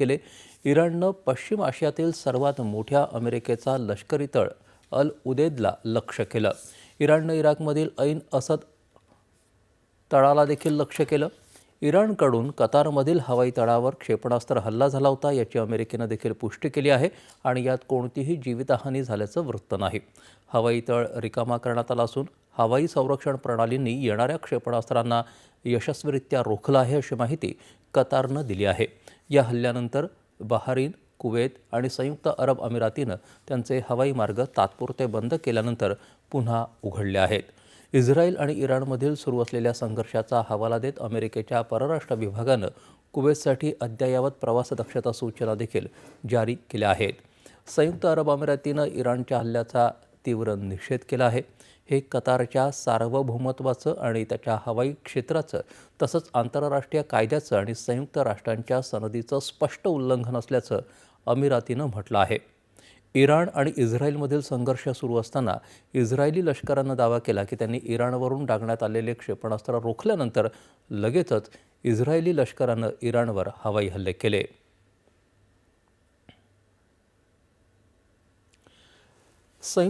केले. इराणनं पश्चिम आशियातील सर्वात मोठ्या अमेरिकेचा लष्करी तळ अल उदेदला लक्ष्य केलं. इराणनं इराकमधील ऐन असद तळाला देखील लक्ष केलं. इराणकडून कतारमधील हवाई तळावर क्षेपणास्त्र हल्ला झाला होता याची अमेरिकेनं देखील पुष्टी केली आहे आणि यात कोणतीही जीवितहानी झाल्याचं वृत्त नाही. हवाई तळ रिकामा करण्यात आला असून हवाई संरक्षण प्रणालींनी येणाऱ्या क्षेपणास्त्रांना यशस्वीरित्या रोखलं आहे अशी माहिती कतारनं दिली आहे. या हल्ल्यानंतर बहारीन कुवेत आणि संयुक्त अरब अमिरातीनं त्यांचे हवाई मार्ग तात्पुरते बंद केल्यानंतर पुन्हा उघडले आहेत. इस्रायल आणि इराणमधील सुरू असलेल्या संघर्षाचा हवाला देत अमेरिकेच्या परराष्ट्र विभागानं कुवेतसाठी अद्ययावत प्रवास दक्षता सूचना देखील जारी केल्या आहेत. संयुक्त अरब अमिरातीनं इराणच्या हल्ल्याचा तीव्र निषेध केला आहे. हे कतारच्या सार्वभौमत्वाचं आणि त्याच्या हवाई क्षेत्राचं तसंच आंतरराष्ट्रीय कायद्याचं आणि संयुक्त राष्ट्रांच्या सनदीचं स्पष्ट उल्लंघन असल्याचं अमिरातीनं म्हटलं आहे. इराण आणि इस्रायलमधील संघर्ष सुरू असताना इस्रायली लष्करानं दावा केला की त्यांनी इराणवरून डागण्यात आलेले क्षेपणास्त्र रोखल्यानंतर लगेचच इस्रायली लष्करानं इराणवर हवाई हल्ले केले. संयुक्त